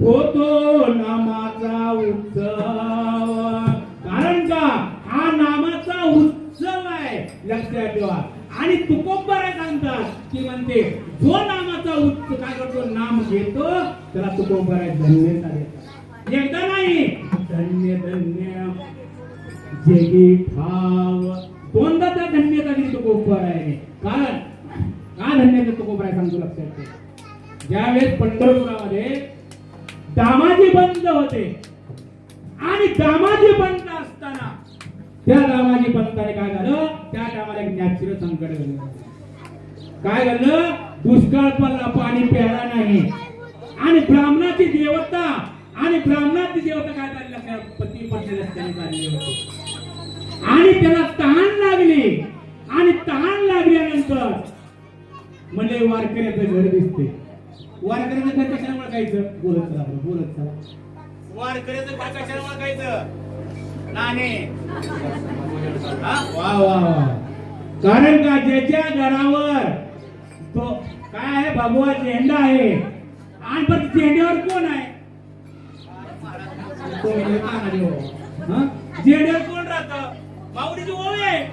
होतो नामाचा उत्सव कारण का? हा नामाचा उत्सव आहे. लक्षात ठेवा. आणि तुकोबर सांगतात की म्हणते जो नामाचा उत्सव काय करतो? नाम घेतो. त्याला तुकोबर धन्यता देतात. एकदा नाही. धन्य धन्य. जगी भाव दोनदा त्या धन्यता दिली तुकोबर आहे कारण का धन्यता तुकोबर आहे सांगतो लक्षात ठेवा. ज्यावेळेस पंढरपुरा होते. आणि दामाजी पंत असताना त्या दामाजी पंताने काय झालं? त्या टायमाला एक नॅचरल संकट झालं काय झालं? दुष्काळ पडला पाणी प्यायला नाही. आणि ब्राह्मणाची देवता आणि ब्राह्मणाची देवता काय झाली? लक्षात पती पत्नी रस्त्याने चालली होती. आणि त्याला तहान लागली. आणि तहान लागल्यानंतर म्हणजे वारकऱ्याचं घर दिसते वारकऱ्याचं घर कशाला ओळखायचं बोलत चला बोलत चला. वारकऱ्याचं घर कशाला ओळखायचं नाणे वा वा वा. कारण का ज्याच्या घरावर तो काय आहे? भगवा झेंडा आहे. आणि पण झेंड्यावर कोण आहे? हो. झेंड्यावर कोण राहत? माऊलीची ओवी आहे.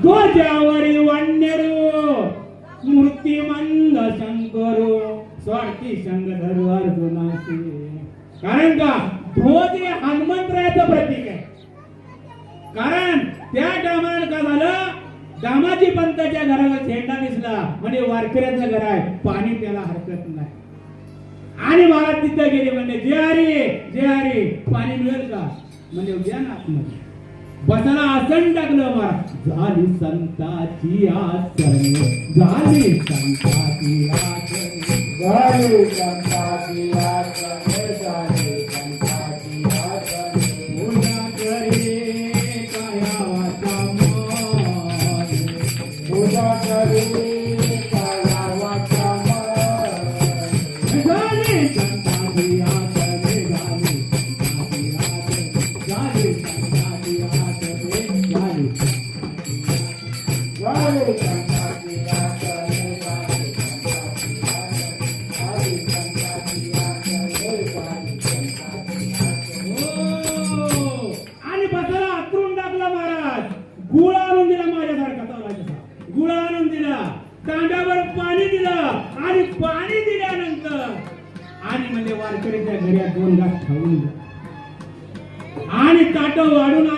ध्वजावरी वन्यरू मूर्तिमंद शंकरो स्वार्थी शंकर धरू अर्जुनाशी कारण का? ध्वज हे हनुमंतरायाचं प्रतीक आहे. कारण त्या टायमाला का झालं? दामाजी पंताच्या घराला झेंडा दिसला. म्हणजे वारकऱ्याचं घर आहे. पाणी त्याला हरकत नाही. आणि महाराज तिथे गेले म्हणजे जे हरी जे हरी पाणी मिळेल का? म्हणजे उद्या ना आतमध्ये. बसाला आसन टाकलं महाराज. झाली संताची आसन झाली संताची आसन झाली संताची आसन,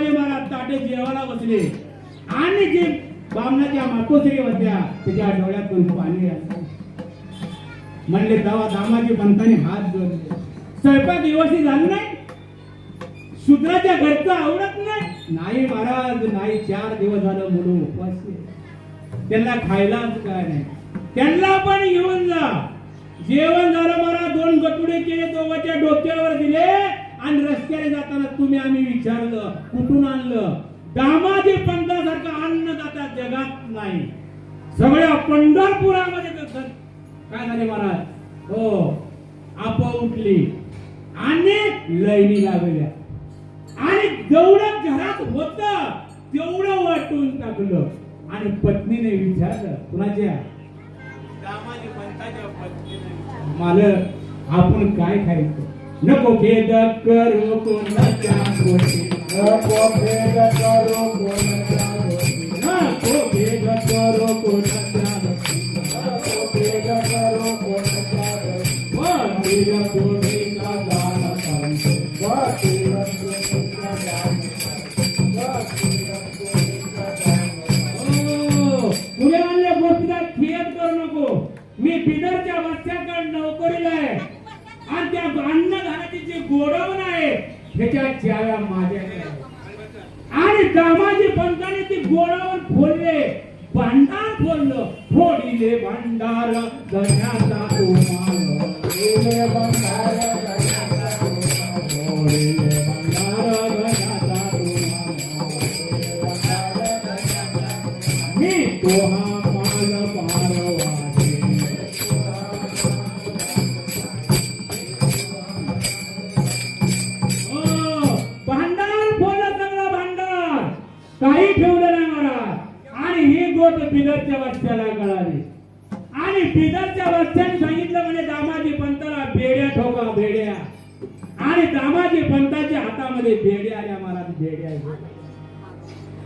वाढून महाराज ताटे जेवायला बसले. आणि जे बामणाच्या मातोश्री होत्या तिच्या डोळ्यातून पाणी म्हणले दवा दामाजी पंताने हात जोडले. स्वयंपाक व्यवस्थित झाला नाही? शूद्राच्या घरचं आवडत नाही? नाही महाराज नाही. चार दिवस झालं मुलं उपवास त्यांना खायलाच काय नाही. त्यांना पण घेऊन जा. जेवण झालं मला दोन गटुडे केले दोघांच्या डोक्यावर दिले. आणि रस्त्याने जाताना तुम्ही आम्ही विचारलं कुठून आणलं? दामाजी पंतासारखं अन्नदाता जगात नाही. सगळ्या पंढरपुरामध्ये काय झाले महाराज? हो आप उठली. आणि लयनी लागल्या आणि जेवढं घरात होत तेवढं वाटून टाकलं. आणि पत्नीने विचारलं कुणाच्या दामाजी पंताच्या पत्नीने. मालक आपण काय खायचं? नको खेद करू कोणाच्या पोटी नको भेद करू कोणाच्या गोष्टी. नको खेद करू कोणाच्या पोटी. नको भेद करू कोणाच्या गोष्टी. वाटील पोटीचा दान. वाटील दान. आणल्या करू नको मी बिदरच्या वस्त्याकडे नोकरीला आहे त्या अन्न घालाची जे गोडवण आहे त्याच्या चाव्या माझ्या आणि दामाजी पंताने ती गोडवण फोडले. भांडार फोडलं. फोडिले भांडार गण्याचा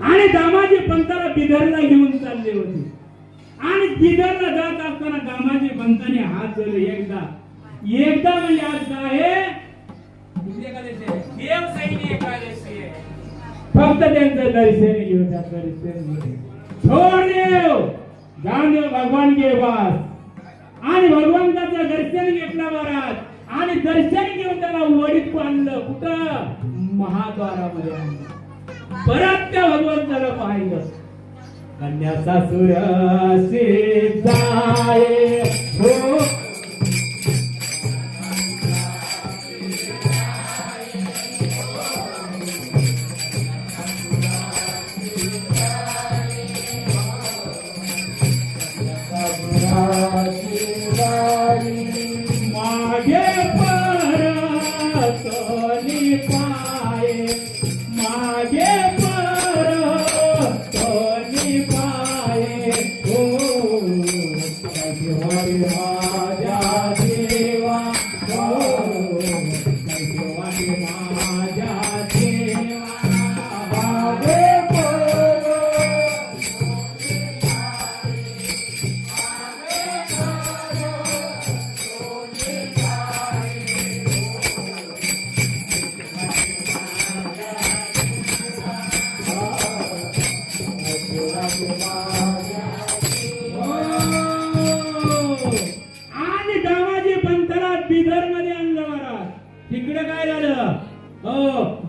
आणि दामाजी पंताला बिदरला घेऊन चालले होते. आणि बिदरला जात असताना दामाजी पंताने हात जोडले एकदा. एकदा म्हणजे आज काय फक्त त्यांचं दर्शन घेऊ त्या दर्शन घेऊ छोड देव! जाण देव भगवान के पास आणि भगवंताचं दर्शन घेतलं महाराज. आणि दर्शन घेऊन त्याला वडीत आणलं. कुठं? महाद्वारामध्ये आणलं. परत त्या भगवंताला पाहिलं कन्या सासुर जाय.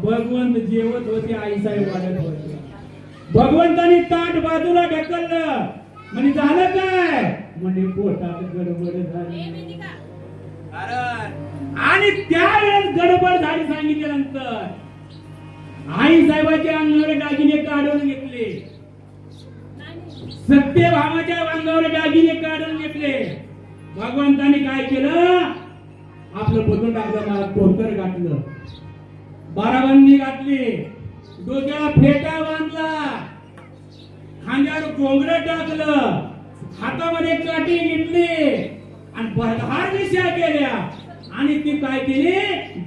भगवंत जेवत होते आई साहेब वाढत होते. भगवंतानी ताट बाजूला ढकललं. म्हणजे झालं काय? म्हणजे पोटात गडबड झाली. कारण आणि त्यावेळेस गडबड झाली सांगितल्यानंतर. आई साहेबाच्या अंगावर दागिने काढून घेतले. सत्यभामाच्या अंगावर दागिने काढून घेतले. भगवंताने काय केलं? आपलं बदलून टाकलं मला धोतर घातलं. बाराबंदी घातली. डोक्याला फेटा बांधला. खांद्यावर कोंगड टाकलं. हातामध्ये काठी घेतली. आणि बरहार दिशा केल्या? आणि ती काय केली?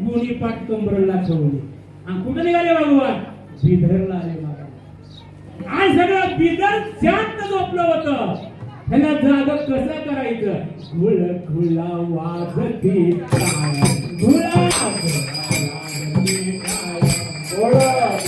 गुणी पाठ कंबरला ठेवली. आणि कुठे निघाले भगवान? बिदरला आले महाराज आणि सगळं बिदर शांत झोपलं होतं. ह्याला जाग कसं करायचं? घुळ घुला वाजती. घुळा बोला बोला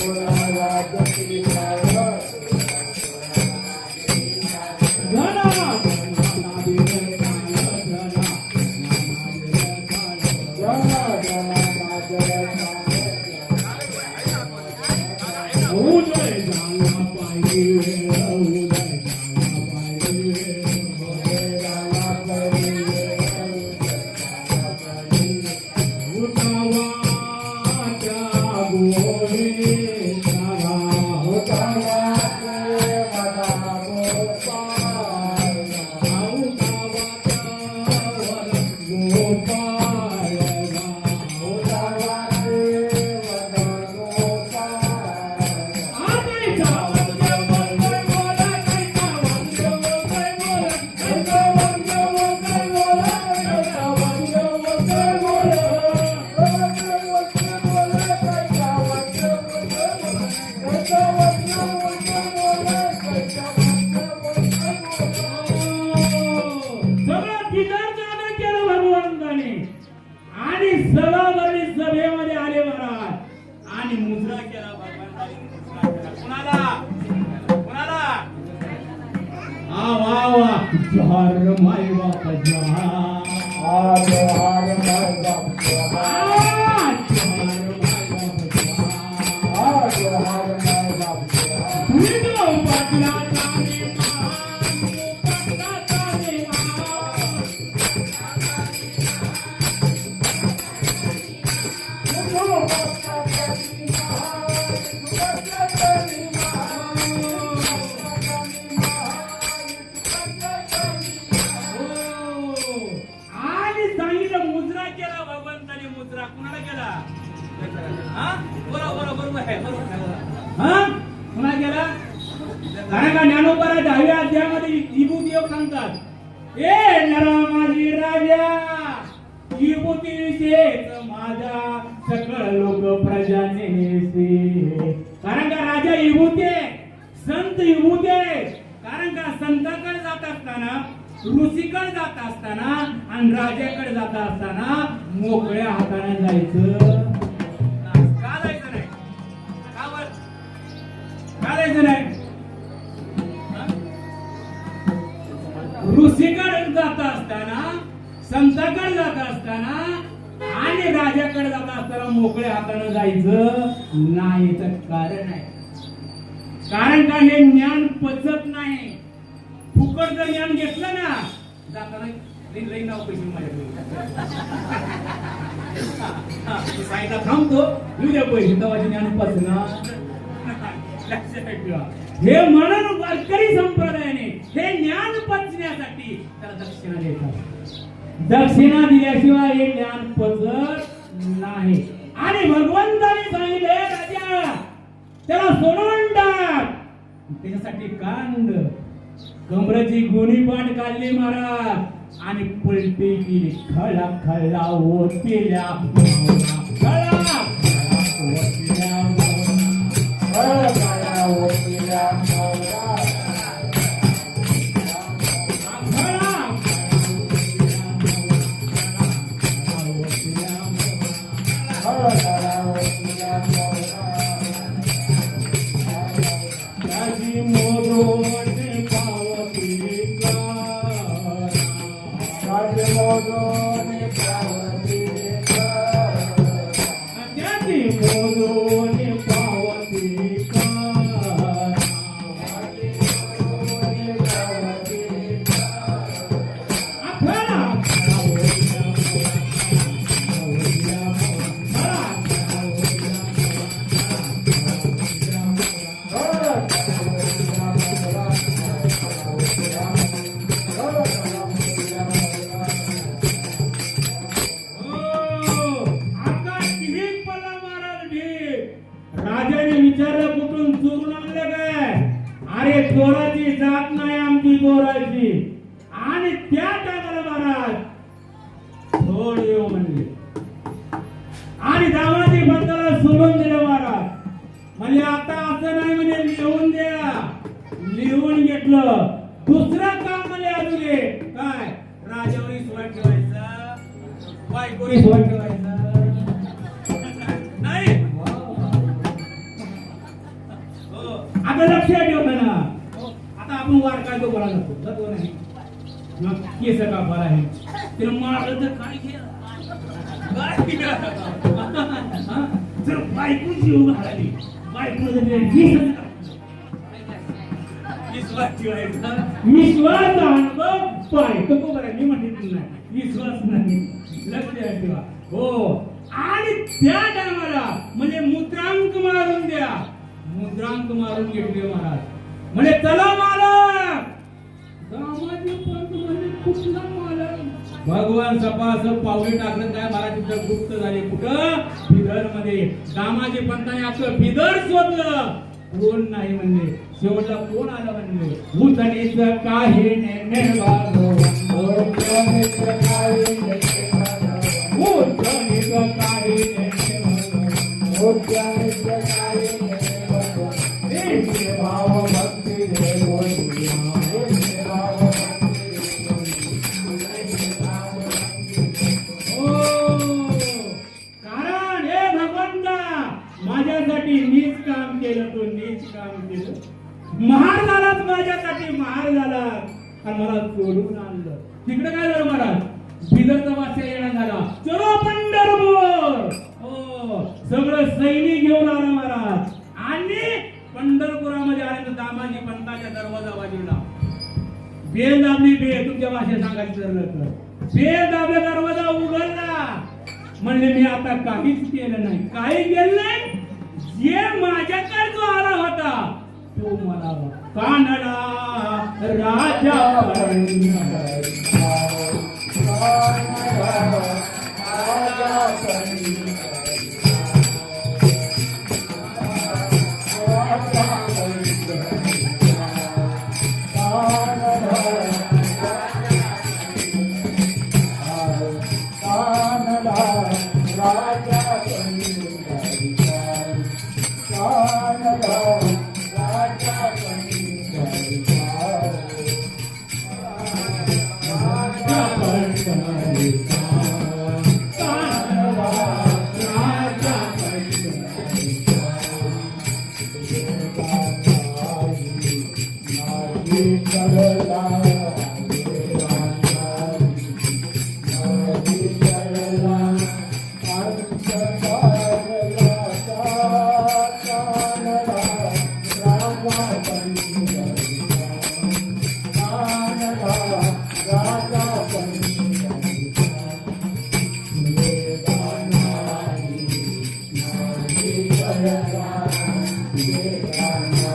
जोहार माय बाप ऋषीकडे जात असताना आणि राजाकडे जात असताना मोकळ्या हाताने जायचं. का जायचं नाही? का जायचं नाही? ऋषीकडे जात असताना संताकडे जात असताना आणि राजाकडे जात असताना मोकळ्या हाताने जायचं नाही तर कारण आहे कारण का हे ज्ञान पचत नाही. फुकट जर ज्ञान घेतलं ना जाताना लई नाव पैसे माझ्याकडे. साईला थांबतो. येऊ द्या पैसे तेव्हा ज्ञान पचना हे म्हणून वारकरी संप्रदायाने हे ज्ञान पचण्यासाठी त्याला दक्षिणा देतात. दक्षिणा दिल्याशिवाय हे ज्ञान पचत नाही. आणि भगवंताने सांगितले राजा त्याला सोडून टाक. त्याच्यासाठी कांड. कमराची गुणी पाठ काढली महाराज. आणि पलटी केली. खळा खळा ओतिल्या खळा ओतिल्या महाराज येऊ म्हणले. आणि दामाजी बंदाला सोडून दिलं महाराज म्हणजे आता असं नाही म्हणजे लिहून द्या. लिहून घेतलं. तर काय काय जर बायकून जीव घालाली बायको विश्वास अनुभव बायको बरं मी म्हणते तुला विश्वास नाही लक्षात ठेवा हो आणि त्या टायमाला म्हणजे मुद्रांक मारून द्या मुद्रांक मारून घेतले महाराज म्हणजे चला मालक दामाजी पंत म्हणजे कुठला मालक भगवान सपास पावले टाकलं काय मला तिथं गुप्त झाले. कुठं? बिदरमध्ये दामाजी पंताने आपलं बिदर शोधलं कोण नाही म्हणले. शेवटला कोण आलं म्हणले? उतणीच काही नेणे काही आणि मला सोडून आणलं. तिकडे काय झालं महाराज? बिदरचा वास्य येणार झाला. चलो पंढरपूर! हो सगळं सैनिक घेऊन आला महाराज. आणि पंढरपुरामध्ये आल्यानंतर दामाजी पंताच्या दरवाजा बाजूला. बेल दाबली बे तुमच्या भाषेत सांगायचं तर बेल दाबला दरवाजा उघडला. म्हणजे मी आता काहीच केलं नाही. काही केलं नाही? जे माझ्याकडे जो आला होता तो मला होता कानडा राजा हो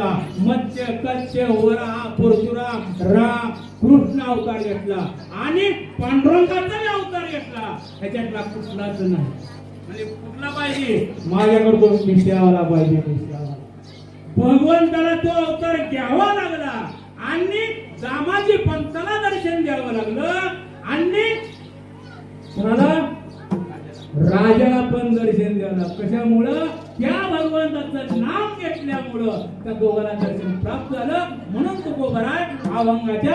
घेतला मत्स्य कच्छ वरा परशुराम राम कृष्ण अवतार घेतला. आणि पांडुरंगाचाही अवतार घेतला. ह्याच्यातला कुठलाच नाही. म्हणजे कुठला पाहिजे? माझ्याकडून मिश्रावाला पाहिजे मिश्रावाला भगवंताला तो अवतार घ्यावा लागला. आणि दामाजी पंताला दर्शन द्यावं लागलं. आणि राजाला पण दर्शन द्यावं लागलं. कशामुळं? त्या भगवंताचं नाम घेतल्यामुळं त्या दोघांना दर्शन प्राप्त झालं. म्हणून तो गोबराय अभंगाच्या